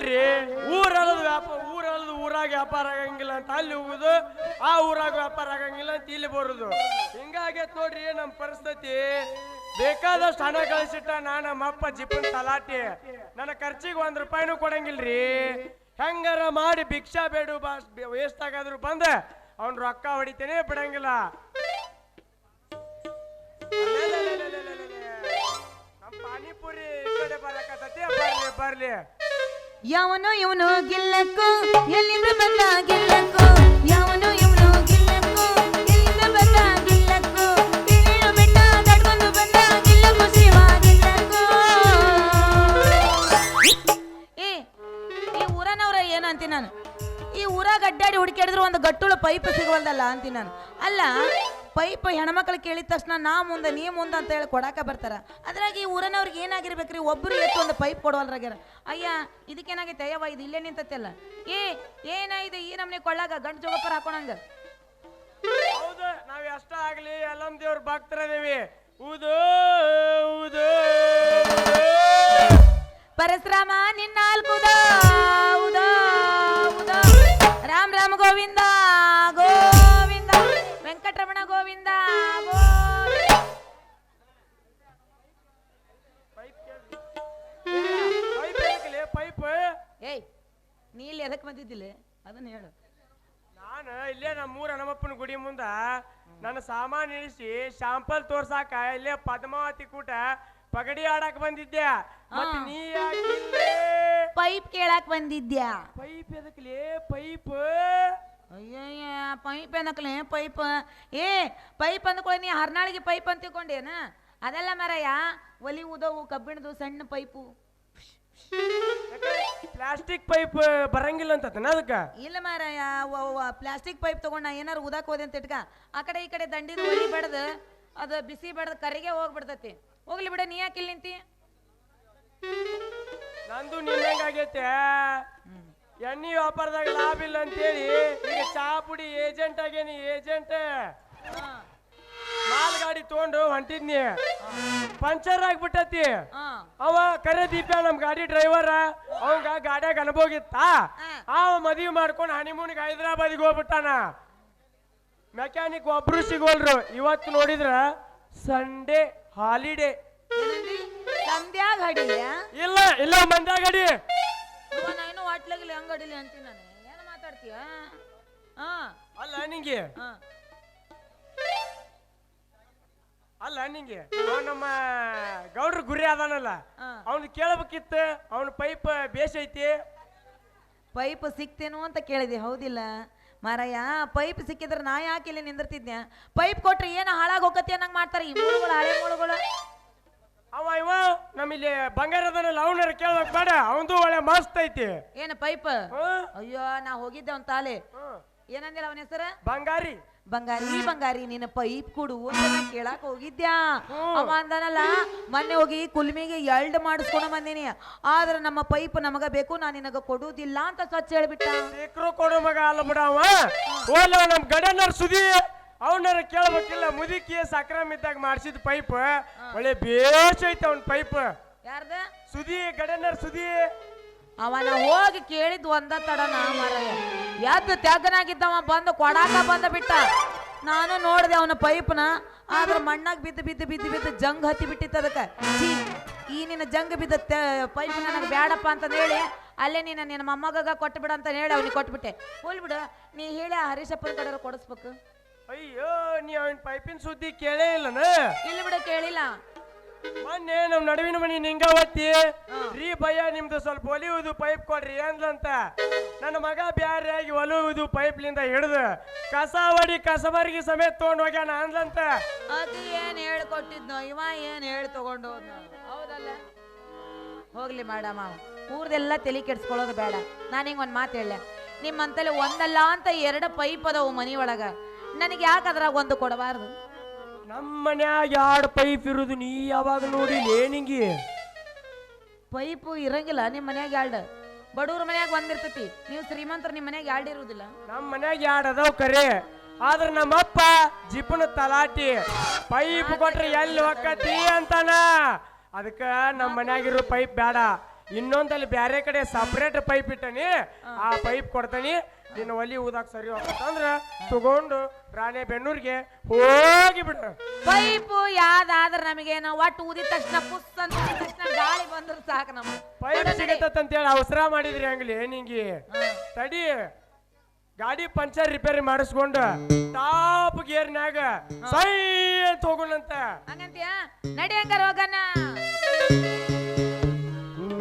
ಅಲ್ರಿ? ಊರಲ್ಲದ ವ್ಯಾಪಾರ ಊರಲ್ಲದ ಊರಾಗ ವ್ಯಾಪಾರ ಆಗಂಗಿಲ್ಲ ಅಂತ ಅಲ್ಲಿ ಹೋಗುದು, ಆ ಊರಾಗ ವ್ಯಾಪಾರ ಆಗಂಗಿಲ್ಲ ಅಂತ ಇಲ್ಲಿ ಬರುದು. ಹಿಂಗಾಗೈತ್ ನೋಡ್ರಿ ನಮ್ಮ ಪರಿಸ್ಥಿತಿ. ಬೇಕಾದಷ್ಟು ಹಣ ಕಳಿಸಿಟ್ಟ ನಾ ನಮ್ಮ ಅಪ್ಪ ಜಿಪ್ಪನ್ ತಲಾಟಿ. ನನ್ನ ಖರ್ಚಿಗೆ ಒಂದ್ ರೂಪಾಯಿನೂ ಕೊಡಂಗಿಲ್ರಿ. ಹೆಂಗಾರ ಮಾಡಿ ಭಿಕ್ಷಾ ಬೇಡು ಬಾಸ್ ವೇಸ್ಟ್ ಆಗಾದ್ರು ಬಂದ ಅವ್ನ್ ರೊಕ್ಕ ಹೊಡಿತೇನೆ, ಬಿಡಂಗಿಲ್ಲ. ಪಾನಿಪುರಿ ಕಡೆ ಬರಕತ್ತೈತಿ ಬರ್ಲಿ ಬರ್ಲಿ ಯಾವನೋ ಇವನು ಗಿಲ್ಲಕ್ಕೋ, ಎಲ್ಲಿಂದ ಬಂದ ಗಿಲ್ಲಕ್ಕೋ? ಯಾವನೋ ಇವನು ಗಿಲ್ಲಕ್ಕೋ, ಎಲ್ಲಿಂದ ಬಂದ ಗಿಲ್ಲಕ್ಕೋ? ಗಿಳಿಯು ಬೆಟ್ಟ ದಡ್ಕೊಂಡು ಬಂದ ಗಿಲ್ಲಕ್ಕೋ, ಶಿವ ಗಿಲ್ಲಕ್ಕೋ? ಏ, ಈ ಊರನವ್ರ ಏನು ಅಂತೀನಿ ನಾನು? ಈ ಊರಾಗ ಅಡ್ಡಾಡಿ ಹುಡುಕಾಡಿದ್ರು ಒಂದು ಗಟ್ಟುಳ ಪೈಪ್ ಸಿಗವಲ್ದಲ್ಲ ಅಂತೀನಿ ನಾನು. ಅಲ್ಲ ಪೈಪ್ ಹೆಣ್ಮಕ್ಳು ಕೇಳಿದ ತಕ್ಷಣ ನಾ ಮುಂದೆ ನೀ ಮುಂದೆ ಅಂತ ಹೇಳಿ ಕೊಡಾಕ ಬರ್ತಾರ. ಅದ್ರಾಗ ಈ ಊರನವ್ರಿಗೆ ಏನಾಗಿರ್ಬೇಕ್ರಿ? ಒಬ್ರು ಎತ್ತು ಒಂದು ಪೈಪ್ ಕೊಡವಲ್ರಾಗ್ಯಾರ ಅಯ್ಯ ಇದಕ್ಕೇನಾಗೈತೆ? ಅಯ್ಯವ ಇದು ಇಲ್ಲೇ ನಿಂತೈತಲ್ಲ. ಏ ಏನಾಯ್ತು? ಈ ನಮ್ನೆ ಕೊಳ್ಳಾಗ ಗಂಟು ಜೋಗಪ್ಪರ ಹಾಕೋಣಂಗ ಹೌದು ನಾವ್ ಎಷ್ಟ ಆಗ್ಲಿ ಎಲ್ಲಮ್ ದೇವ್ರ ಭಕ್ತರದೇವಿ ಊದು ಊದು ಪರಶುರಾಮ ನಿನ್ನ ಉದಾ ಉದಾ ರಾಮ್ ರಾಮ ಗೋವಿಂದ. ಗೋವಿಂದ ಪೈಪ್ ಏಯ್ ನೀ ಇಲ್ಲಿ ಎದಕ್ಕೆ ಬಂದಿದ್ದಿಲ್ಲ? ಅದನ್ನ ಹೇಳು. ನಾನು ಇಲ್ಲೇ ನಮ್ಮೂರ ಹನುಮಪ್ಪನ ಗುಡಿ ಮುಂದ ನನ್ನ ಸಾಮಾನು ಇಳಿಸಿ ಶಾಂಪಲ್ ತೋರ್ಸಾಕ ಇಲ್ಲೇ ಪದ್ಮಾವತಿ ಕೂಟ ಪಗಡಿ ಆಡಕ್ ಬಂದಿದ್ದೆ. ಮತ್ತೆ ಹಾ. ನೀ ಯಾಕಿಲ್ಲೇ ಪೈಪ್ ಕೇಳಾಕ್ ಬಂದಿದ್ಯಾ? ಪೈಪ್ ಎದಕ್ಲೇ? ಪೈಪ್. ಅಯ್ಯಯ್ಯ ಪೈಪ್ ಏನಕ್ಲೆ ಪೈಪ್? ಏ ಪೈಪ್ ಅಂದ್ಕೊಳ್ಳಿ ನೀ ಹರ್ನಾಳಿಗೆ ಪೈಪ್ ಅಂತ ತಿಳ್ಕೊಂಡೇನ? ಅದೆಲ್ಲ ಮರಯ್ಯ ಒಲಿ ಉದವು ಕಬ್ಬಿಣದು ಸಣ್ಣ ಪೈಪು. ಪ್ಲಾಸ್ಟಿಕ್ ಪೈಪ್ ಬರಂಗಿಲ್ಲ ಅಂತ ಅದಕ್ಕ? ಇಲ್ಲ ಮಾರಾಯ ಪ್ಲಾಸ್ಟಿಕ್ ಪೈಪ್ ತಗೊಂಡ ಏನಾರು ಉದಾಕ್ ಹೋದೆ ಅಂತ ಇಟ್ಕ. ಆ ಕಡೆ ಈ ಕಡೆ ದಂಡಿದ ಒಲಿ ಬಡ್ದು ಅದು ಬಿಸಿ ಬಡ್ದು ಕರಿಗೆ ಹೋಗ್ಬಿಡ್ತತಿ. ಹೋಗ್ಲಿ ಬಿಡ ನೀ ಯಾಕೆ ಇಲ್ಲಿ ನಿಂತಿ? ನಂದು ನಿನ್ನಂಗಾಗೈತೆ ಎಣ್ಣೆ ವ್ಯಾಪಾರದಾಗ ಲಾಭ ಇಲ್ಲ ಅಂತೇಳಿ ಈಗ ಚಾಪುಡಿ ಏಜೆಂಟ್ ಆಗೇನಿ ಏಜೆಂಟ್ ಮಾಲ್ ಗಾಡಿ ತಗೊಂಡು ಹೊಂಟಿದ್ನಿ. ಪಂಚರ್ ಆಗ್ಬಿಟ್ಟತಿ. ಅವ ಕರೆ ದೀಪ ನಮ್ ಗಾಡಿ ಡ್ರೈವರ್ ಅವಂಗ ಗಾಡ್ಯಾಗ ಅನುಭೋಗಿತ್ತಾ ಅವ ಮದುವೆ ಮಾಡ್ಕೊಂಡು ಹನಿಮೂನ್ಗೆ ಹೈದರಾಬಾದಿಗೆ ಹೋಗ್ಬಿಟ್ಟಾನ. ಮೆಕ್ಯಾನಿಕ್ ಒಬ್ರು ಸಿಗೋಲ್ರು. ಇವತ್ತು ನೋಡಿದ್ರ ಸಂಡೇ ಹಾಲಿಡೇ ಇಲ್ಲ ಇಲ್ಲ ಮಂಡ್ಯ ಗಾಡಿ ನಾನು ಅಂಗಡಿಲಿ ಅಂತೀನಿ ನಾನು. ಏನು ಮಾತಾಡ್ತೀಯ? ಹಾ. ಅಲ್ಲ ನಿಂಗೆ? ಹಾ. ಅಲ್ಲ ನಿಂಗೆ? ನಮ್ಮ ಗೌಡ್ರ ಗುರಿ ಅದಾನಲ್ಲ. ಹಾ. ಅವ್ನು ಕೇಳಬೇಕಿತ್ತು ಅವನ ಪೈಪ್ ಬೇಸ್ ಐತಿ. ಪೈಪ್ ಸಿಕ್ತೇನು ಅಂತ ಕೇಳಿದೆ ಹೌದಿಲ್ಲ. ಮಾರಯ್ಯ ಪೈಪ್ ಸಿಕ್ಕಿದ್ರೆ ನಾ ಯಾಕೆ ಇಲ್ಲಿ ನಿಂದಿರ್ತಿದ್ನ್ಯಾ? ಪೈಪ್ ಕೊಟ್ರೆ ಏನು ಹಾಳಾಗಿ ಹೋಗತ್ತೆ ಅನ್ನಂಗೆ ಮಾಡ್ತಾರೆ ಈ ಮೂಳುಗಳು ಹಳೆ ಮೂಳುಗಳು. ಅವ ಇವ ನಮ್ಮಿಲ್ಲಿ ಬಂಗಾರ ಕೇಳಕ್ ಅವನಾರ ಕೇಳ್ಬೇಕು ಬೇಡ ಅವಂದು ಒಳ್ಳೆ ಮಸ್ತ್ ಐತಿ. ಏನು ಪೈಪ್? ಅಯ್ಯೋ ನಾ ಹೋಗಿದ್ದೆ ಅವ್ನ ತಾಲೆ. ಏನಂದಿಲ್ಲ ಅವನ ಹೆಸರ? ಬಂಗಾರಿ. ಬಂಗಾರಿ ಬಂಗಾರಿ ನಿನ್ನ ಪೈಪ್ ಕೊಡು ಕೇಳಾಕ ಹೋಗಿದ್ಯಾ. ಅವ ಅಂದನಲ್ಲ ಮೊನ್ನೆ ಹೋಗಿ ಕುಲ್ಮಿಗೆ ಎಲ್ಡ್ ಮಾಡಿಸ್ಕೊಂಡು ಬಂದೀನಿ. ಆದ್ರೆ ನಮ್ಮ ಪೈಪ್ ನಮಗ ಬೇಕು ನಾ ನಿನಗ ಕೊಡುದಿಲ್ಲ ಅಂತ ಸ್ವಚ್ಛ ಹೇಳ್ಬಿಟ್ಟು. ಕೊಡು ಮಗ ಅಲ್ಲ ಬಿಡ ಅವ ನಮ್ ಗಡನರ್ ಸುದಿ. ಅವನಾರ ಕೇಳ್ಬೇಕಿಲ್ಲ ಮುದುಕಿ ಸಕ್ರಮ ಇದ್ದಾಗ ಮಾಡಿಸಿದ ಪೈಪ್ ಒಳ್ಳೆ ಬೇಸ್ ಐತೆ ಅವ್ನ ಪೈಪ್. ಯಾರ್ದ? ಸುದಿ ಗಡನರ್ ಸುದಿ ಅವನ ಹೋಗಿ ಕೇಳಿದ್ ಒಂದ ತಡನ ಮಾರಾಯ. ಎದ್ದು ತ್ಯಾಗನಾಗಿದ್ದವ ಬಂದು ಕೊಡಾಕ ಬಂದ ಬಿಟ್ಟ. ನಾನು ನೋಡಿದೆ ಅವನ ಪೈಪ್ನ ಆದ್ರ ಮಣ್ಣಾಗ ಬಿದ್ದು ಬಿದ್ದು ಬಿದ್ದು ಬಿದ್ದು ಜಂಗ್ ಹತ್ತಿ ಬಿಟ್ಟಿತ್ತು ಅದಕ್ಕೆ. ಈ ನಿನ್ನ ಜಂಗ್ ಬಿದ್ದ ಪೈಪ್ ನನಗೆ ಬೇಡಪ್ಪ ಅಂತ ಹೇಳಿ ಅಲ್ಲೇ ನೀನು ನಿನ್ನ ಮೊಮ್ಮಗ ಕೊಟ್ಟು ಬಿಡ ಅಂತ ಹೇಳಿ ಅವನಿಗೆ ಕೊಟ್ಬಿಟ್ಟೆ. ಹೋಲ್ ಬಿಡು ನೀ ಹೇಳಿ ಆ ಹರೀಶಪ್ಪನ ಕಡೆ ಕೊಡಿಸ್ಬೇಕು. ಅಯ್ಯೋ ನೀ ಅವನ ಪೈಪಿನ ಸುದ್ದಿ ಕೇಳೇ ಇಲ್ಲನ? ಇಲ್ಲಿ ಬಿಡು ಕೇಳಿಲ್ಲ. ಮೊನ್ನೆ ನಮ್ ನಡುವಿನ ಮನಿ ನಿಂಗ ಒತ್ತಿ ರೀ ಭಯ ನಿಮ್ದು ಸ್ವಲ್ಪ ಒಲಿಯುವುದು ಪೈಪ್ ಕೊಡ್ರಿ ಅಂದ್ಲಂತ. ನನ್ನ ಮಗ ಬ್ಯಾರೆ ಆಗಿ ಪೈಪ್ ಪೈಪ್ಲಿಂದ ಹಿಡಿದು ಕಸ ಹೊಡಿ ಕಸಬರ್ಗಿ ಸಮೇತ ತಗೊಂಡ್ ಹೋಗ್ಯಾನ ಅಂದ್ಲಂತ. ಅದು ಏನ್ ಹೇಳ್ಕೊಟ್ಟಿದ್ನೋ ಇವ ಏನ್ ಹೇಳಿ ತಗೊಂಡು ಹೋದ್ನೋ? ಹೌದಲ್ಲ? ಹೋಗ್ಲಿ ಮೇಡಮ್ ಊರ್ದೆಲ್ಲ ತಲೆ ಕೆಡ್ಸ್ಕೊಳ್ಳೋದು ಬೇಡ. ನಾನು ಹಿಂಗೆ ಒಂದು ಮಾತು ಹೇಳ ನಿಮ್ಮಂತಲ್ಲಿ ಒಂದಲ್ಲ ಅಂತ ಎರಡು ಪೈಪ್ ಅದಾವು ಮನಿ ಒಳಗ. ನನಗೆ ಯಾಕೆ ಅದ್ರಾಗ ಒಂದು ಕೊಡಬಾರ್ದು. ನಮ್ಮ ಮನ್ಯಾಗ ಎರಡು ಪೈಪ್ ಇರುದು ನೀ ಯಾವಾಗ ನೋಡಿ ಏನಿಂಗಿ ಪೈಪು ಇರಂಗಿಲ್ಲ ನಿಮ್ಮ ಮನ್ಯಾಗ ಎರಡು ಬಡವ್ರ ಮನ್ಯಾಗ ಬಂದಿರ್ತತಿ ನೀವು ಶ್ರೀಮಂತರ ನಿಮ್ಮ ಮನ್ಯಾಗ ಎರಡು ಇರುವುದಿಲ್ಲ ನಮ್ಮ ಮನ್ಯಾಗ ಎರಡು ಅದಾವ ಕರೆ ಆದ್ರ ನಮ್ಮಪ್ಪ ಜಿಪುನ ತಲಾಟಿ ಪೈಪ್ ಕೊಟ್ರೆ ಎಲ್ಲಿ ಹೊಕ್ಕತಿ ಅಂತಾನ? ಅದಕ್ಕ ನಮ್ಮ ಮನ್ಯಾಗಿರೋ ಪೈಪ್ ಬೇಡ ಇನ್ನೊಂದಲ್ಲಿ ಬ್ಯಾರೆ ಕಡೆ ಸಪ್ರೇಟ್ ಪೈಪ್ ಇಟ್ಟನಿ. ಆ ಪೈಪ್ ಕೊಡ್ತಾನಿ. ನಿನ್ನ ಒಲಿ ಊದಾಕ್ ಸರಿ ಹೋಗ್ತಂದ್ರ ತಗೊಂಡು ರಾಣೆ ಬೆನ್ನೂರಿಗೆ ಹೋಗಿ ಬಿಟ್ರು ಪೈಪು ಯಾವ್ದಾದ್ರ ನಮಗೇನ ಒಟ್ಟು ಊದಿದ ತಕ್ಷಣ ಪುಸ್ ಅಂತ ಊದಿದ ತಕ್ಷಣ ಗಾಳಿ ಬಂದ್ರೆ ಸಾಕು ನಮ್ಮ ಪೈಪ್ ಸಿಗತ್ತಂತೇಳಿ ಅವಸರ ಮಾಡಿದ್ರಿ ಹಂಗ್ಲಿ ನಿಂಗಿ. ತಡಿ ಗಾಡಿ ಪಂಚರ್ ರಿಪೇರಿ ಮಾಡಿಸ್ಕೊಂಡು ಟಾಪ್ ಗೇರ್ನ್ಯಾಗ ಸೈ ಅಂತ ಹೋಗೋಣಂತ. ಹಂಗಂತೀಯ? ನಡಿ ಹಂಗಾರ ಹೋಗಣ.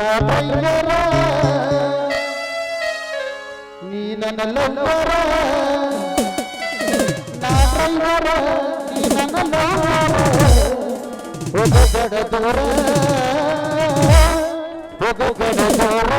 ನಾನಲ್ಲರ ನೀ ನನ್ನ ಲವ್ವರ. ನಾನಲ್ಲರ ನೀ ನನ್ನ ಲವ್ವರ. ಹೋಗಬೇಡ ದೂರ ಹೋಗಬೇಡ ದೂರ